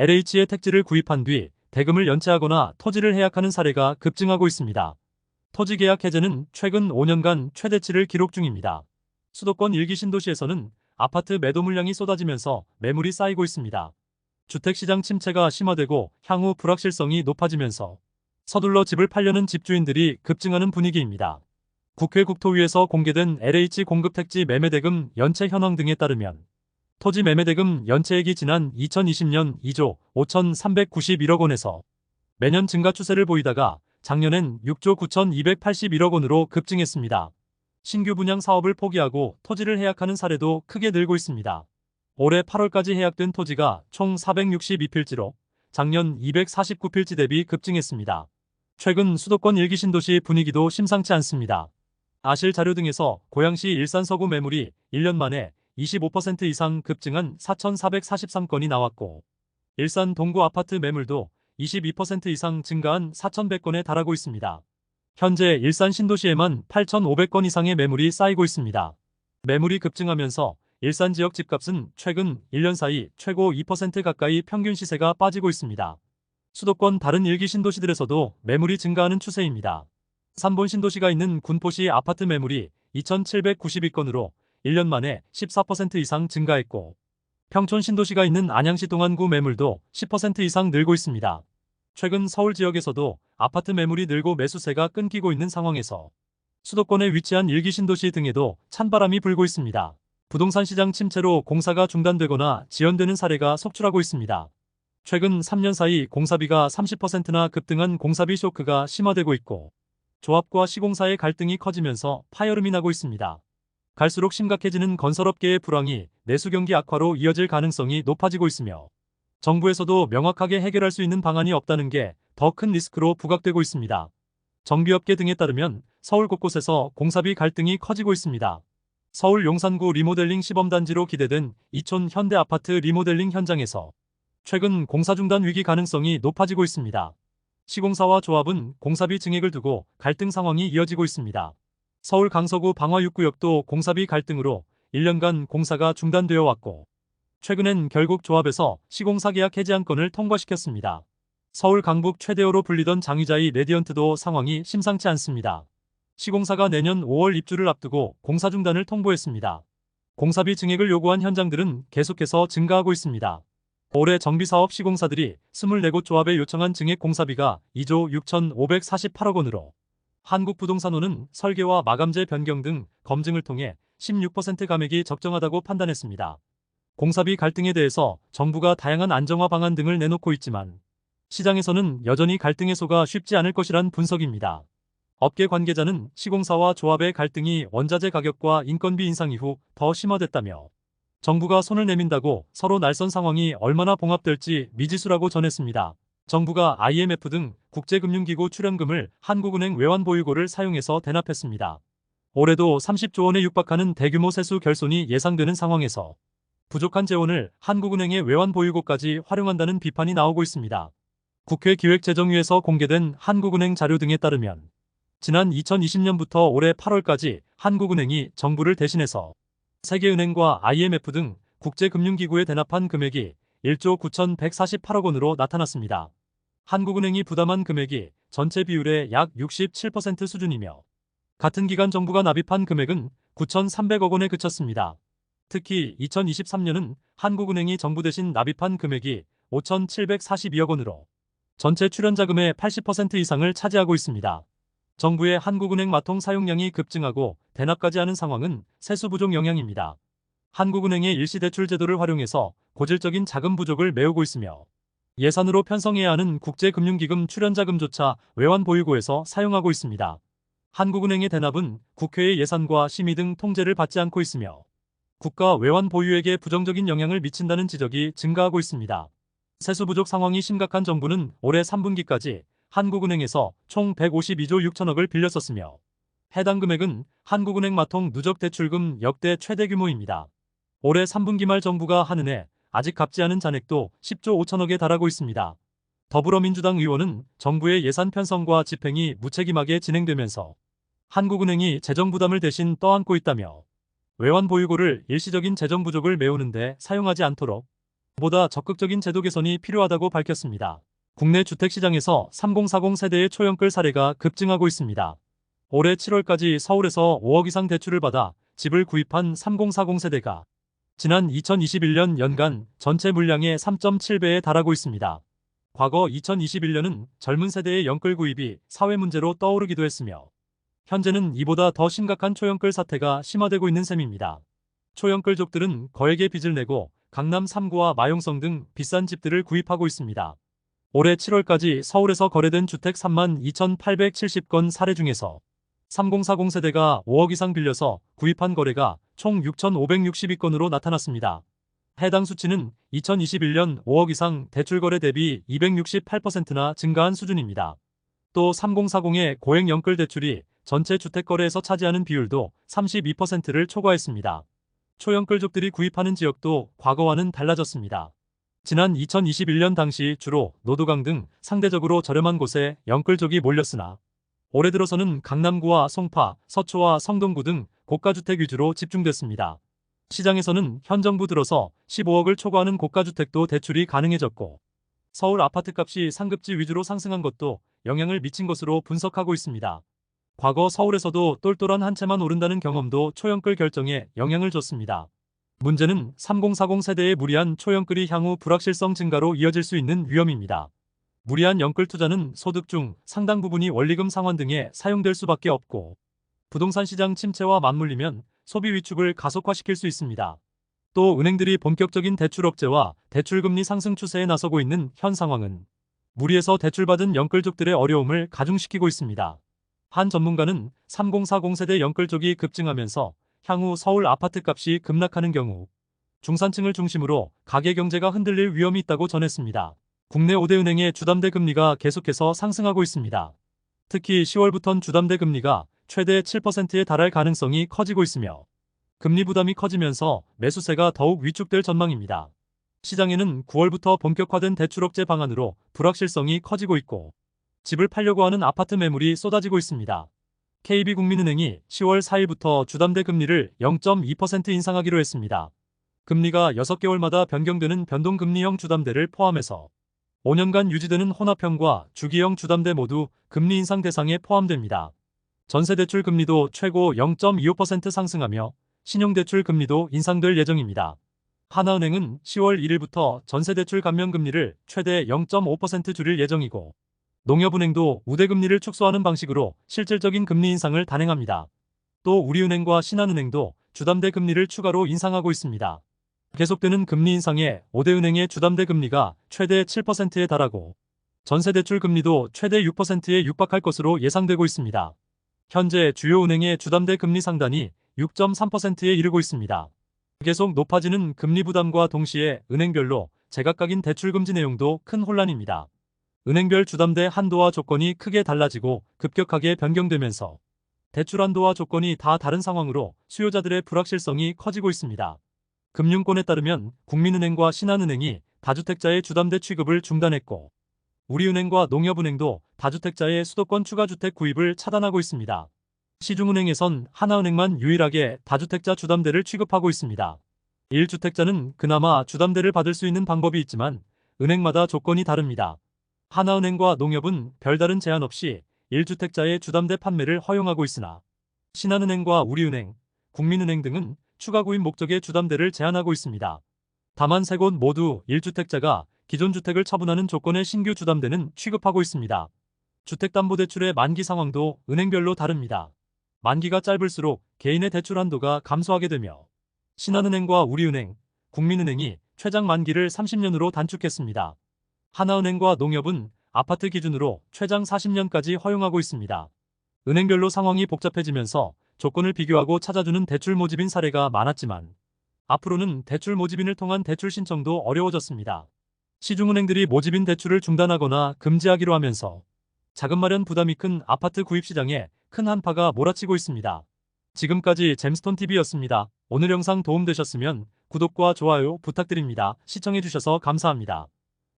LH의 택지를 구입한 뒤 대금을 연체하거나 토지를 해약하는 사례가 급증하고 있습니다. 토지 계약 해제는 최근 5년간 최대치를 기록 중입니다. 수도권 일기 신도시에서는 아파트 매도 물량이 쏟아지면서 매물이 쌓이고 있습니다. 주택시장 침체가 심화되고 향후 불확실성이 높아지면서 서둘러 집을 팔려는 집주인들이 급증하는 분위기입니다. 국회 국토위에서 공개된 LH 공급 택지 매매대금 연체 현황 등에 따르면 토지 매매대금 연체액이 지난 2020년 2조 5,391억 원에서 매년 증가 추세를 보이다가 작년엔 6조 9,281억 원으로 급증했습니다. 신규 분양 사업을 포기하고 토지를 해약하는 사례도 크게 늘고 있습니다. 올해 8월까지 해약된 토지가 총 462필지로 작년 249필지 대비 급증했습니다. 최근 수도권 일기 신도시 분위기도 심상치 않습니다. 아실 자료 등에서 고양시 일산 서구 매물이 1년 만에 25% 이상 급증한 4,443건이 나왔고 일산 동구 아파트 매물도 22% 이상 증가한 4,100건에 달하고 있습니다. 현재 일산 신도시에만 8,500건 이상의 매물이 쌓이고 있습니다. 매물이 급증하면서 일산 지역 집값은 최근 1년 사이 최고 2% 가까이 평균 시세가 빠지고 있습니다. 수도권 다른 일기 신도시들에서도 매물이 증가하는 추세입니다. 3본 신도시가 있는 군포시 아파트 매물이 2,792건으로 1년 만에 14% 이상 증가했고 평촌 신도시가 있는 안양시 동안구 매물도 10% 이상 늘고 있습니다. 최근 서울 지역에서도 아파트 매물이 늘고 매수세가 끊기고 있는 상황에서 수도권에 위치한 일기 신도시 등에도 찬바람이 불고 있습니다. 부동산 시장 침체로 공사가 중단되거나 지연되는 사례가 속출하고 있습니다. 최근 3년 사이 공사비가 30%나 급등한 공사비 쇼크가 심화되고 있고 조합과 시공사의 갈등이 커지면서 파열음이 나고 있습니다. 갈수록 심각해지는 건설업계의 불황이 내수 경기 악화로 이어질 가능성이 높아지고 있으며 정부에서도 명확하게 해결할 수 있는 방안이 없다는 게 더 큰 리스크로 부각되고 있습니다. 정비업계 등에 따르면 서울 곳곳에서 공사비 갈등이 커지고 있습니다. 서울 용산구 리모델링 시범단지로 기대된 이촌 현대 아파트 리모델링 현장에서 최근 공사 중단 위기 가능성이 높아지고 있습니다. 시공사와 조합은 공사비 증액을 두고 갈등 상황이 이어지고 있습니다. 서울 강서구 방화 6구역도 공사비 갈등으로 1년간 공사가 중단되어 왔고 최근엔 결국 조합에서 시공사 계약 해지 안건을 통과시켰습니다. 서울 강북 최대호로 불리던 장위자이 레디언트도 상황이 심상치 않습니다. 시공사가 내년 5월 입주를 앞두고 공사 중단을 통보했습니다. 공사비 증액을 요구한 현장들은 계속해서 증가하고 있습니다. 올해 정비사업 시공사들이 24곳 조합에 요청한 증액 공사비가 2조 6,548억 원으로 한국부동산원은 설계와 마감재 변경 등 검증을 통해 16% 감액이 적정하다고 판단했습니다. 공사비 갈등에 대해서 정부가 다양한 안정화 방안 등을 내놓고 있지만 시장에서는 여전히 갈등 해소가 쉽지 않을 것이란 분석입니다. 업계 관계자는 시공사와 조합의 갈등이 원자재 가격과 인건비 인상 이후 더 심화됐다며 정부가 손을 내민다고 서로 날선 상황이 얼마나 봉합될지 미지수라고 전했습니다. 정부가 IMF 등 국제금융기구 출연금을 한국은행 외환보유고를 사용해서 대납했습니다. 올해도 30조 원에 육박하는 대규모 세수 결손이 예상되는 상황에서 부족한 재원을 한국은행의 외환보유고까지 활용한다는 비판이 나오고 있습니다. 국회 기획재정위에서 공개된 한국은행 자료 등에 따르면 지난 2020년부터 올해 8월까지 한국은행이 정부를 대신해서 세계은행과 IMF 등 국제금융기구에 대납한 금액이 1조 9,148억 원으로 나타났습니다. 한국은행이 부담한 금액이 전체 비율의 약 67% 수준이며 같은 기간 정부가 납입한 금액은 9,300억 원에 그쳤습니다. 특히 2023년은 한국은행이 정부 대신 납입한 금액이 5,742억 원으로 전체 출연자금의 80% 이상을 차지하고 있습니다. 정부의 한국은행 마통 사용량이 급증하고 대납까지 하는 상황은 세수 부족 영향입니다. 한국은행의 일시대출 제도를 활용해서 고질적인 자금 부족을 메우고 있으며 예산으로 편성해야 하는 국제금융기금 출연자금조차 외환 보유고에서 사용하고 있습니다. 한국은행의 대납은 국회의 예산과 심의 등 통제를 받지 않고 있으며 국가 외환 보유액에 부정적인 영향을 미친다는 지적이 증가하고 있습니다. 세수 부족 상황이 심각한 정부는 올해 3분기까지 한국은행에서 총 152조 6천억을 빌렸었으며 해당 금액은 한국은행 마통 누적 대출금 역대 최대 규모입니다. 올해 3분기 말 정부가 한은에 아직 갚지 않은 잔액도 10조 5천억에 달하고 있습니다. 더불어민주당 의원은 정부의 예산 편성과 집행이 무책임하게 진행되면서 한국은행이 재정 부담을 대신 떠안고 있다며 외환 보유고를 일시적인 재정 부족을 메우는데 사용하지 않도록 보다 적극적인 제도 개선이 필요하다고 밝혔습니다. 국내 주택시장에서 3040 세대의 초연끌 사례가 급증하고 있습니다. 올해 7월까지 서울에서 5억 이상 대출을 받아 집을 구입한 3040 세대가 지난 2021년 연간 전체 물량의 3.7배에 달하고 있습니다. 과거 2021년은 젊은 세대의 연끌 구입이 사회 문제로 떠오르기도 했으며 현재는 이보다 더 심각한 초연끌 사태가 심화되고 있는 셈입니다. 초연끌족들은 거액의 빚을 내고 강남 3구와 마용성 등 비싼 집들을 구입하고 있습니다. 올해 7월까지 서울에서 거래된 주택 3만 2,870건 사례 중에서 3040 세대가 5억 이상 빌려서 구입한 거래가 총 6,562건으로 나타났습니다. 해당 수치는 2021년 5억 이상 대출 거래 대비 268%나 증가한 수준입니다. 또 3040의 고액 연끌 대출이 전체 주택 거래에서 차지하는 비율도 32%를 초과했습니다. 초연끌족들이 구입하는 지역도 과거와는 달라졌습니다. 지난 2021년 당시 주로 노도강 등 상대적으로 저렴한 곳에 연끌족이 몰렸으나 올해 들어서는 강남구와 송파, 서초와 성동구 등 고가주택 위주로 집중됐습니다. 시장에서는 현 정부 들어서 15억을 초과하는 고가주택도 대출이 가능해졌고 서울 아파트값이 상급지 위주로 상승한 것도 영향을 미친 것으로 분석하고 있습니다. 과거 서울에서도 똘똘한 한 채만 오른다는 경험도 초연끌 결정에 영향을 줬습니다. 문제는 3040 세대의 무리한 초연끌이 향후 불확실성 증가로 이어질 수 있는 위험입니다. 무리한 연끌 투자는 소득 중 상당 부분이 원리금 상환 등에 사용될 수밖에 없고 부동산 시장 침체와 맞물리면 소비 위축을 가속화시킬 수 있습니다. 또 은행들이 본격적인 대출 억제와 대출금리 상승 추세에 나서고 있는 현 상황은 무리해서 대출받은 연끌족들의 어려움을 가중시키고 있습니다. 한 전문가는 3040 세대 연끌족이 급증하면서 향후 서울 아파트 값이 급락하는 경우 중산층을 중심으로 가계 경제가 흔들릴 위험이 있다고 전했습니다. 국내 5대 은행의 주담대 금리가 계속해서 상승하고 있습니다. 특히 10월부턴 주담대 금리가 최대 7%에 달할 가능성이 커지고 있으며 금리 부담이 커지면서 매수세가 더욱 위축될 전망입니다. 시장에는 9월부터 본격화된 대출억제 방안으로 불확실성이 커지고 있고 집을 팔려고 하는 아파트 매물이 쏟아지고 있습니다. KB국민은행이 10월 4일부터 주담대 금리를 0.2% 인상하기로 했습니다. 금리가 6개월마다 변경되는 변동금리형 주담대를 포함해서 5년간 유지되는 혼합형과 주기형 주담대 모두 금리 인상 대상에 포함됩니다. 전세대출 금리도 최고 0.25% 상승하며 신용대출 금리도 인상될 예정입니다. 하나은행은 10월 1일부터 전세대출 감면 금리를 최대 0.5% 줄일 예정이고 농협은행도 우대금리를 축소하는 방식으로 실질적인 금리 인상을 단행합니다. 또 우리은행과 신한은행도 주담대 금리를 추가로 인상하고 있습니다. 계속되는 금리 인상에 5대은행의 주담대 금리가 최대 7%에 달하고 전세대출 금리도 최대 6%에 육박할 것으로 예상되고 있습니다. 현재 주요 은행의 주담대 금리 상단이 6.3%에 이르고 있습니다. 계속 높아지는 금리 부담과 동시에 은행별로 제각각인 대출 금지 내용도 큰 혼란입니다. 은행별 주담대 한도와 조건이 크게 달라지고 급격하게 변경되면서 대출 한도와 조건이 다 다른 상황으로 수요자들의 불확실성이 커지고 있습니다. 금융권에 따르면 국민은행과 신한은행이 다주택자의 주담대 취급을 중단했고 우리은행과 농협은행도 다주택자의 수도권 추가주택 구입을 차단하고 있습니다. 시중은행에선 하나은행만 유일하게 다주택자 주담대를 취급하고 있습니다. 1주택자는 그나마 주담대를 받을 수 있는 방법이 있지만 은행마다 조건이 다릅니다. 하나은행과 농협은 별다른 제한 없이 1주택자의 주담대 판매를 허용하고 있으나 신한은행과 우리은행, 국민은행 등은 추가 구입 목적의 주담대를 제한하고 있습니다. 다만 세 곳 모두 1주택자가 기존 주택을 처분하는 조건의 신규 주담대는 취급하고 있습니다. 주택담보대출의 만기 상황도 은행별로 다릅니다. 만기가 짧을수록 개인의 대출 한도가 감소하게 되며 신한은행과 우리은행, 국민은행이 최장 만기를 30년으로 단축했습니다. 하나은행과 농협은 아파트 기준으로 최장 40년까지 허용하고 있습니다. 은행별로 상황이 복잡해지면서 조건을 비교하고 찾아주는 대출 모집인 사례가 많았지만 앞으로는 대출 모집인을 통한 대출 신청도 어려워졌습니다. 시중은행들이 모집인 대출을 중단하거나 금지하기로 하면서 자금 마련 부담이 큰 아파트 구입 시장에 큰 한파가 몰아치고 있습니다. 지금까지 잼스톤TV였습니다. 오늘 영상 도움되셨으면 구독과 좋아요 부탁드립니다. 시청해주셔서 감사합니다.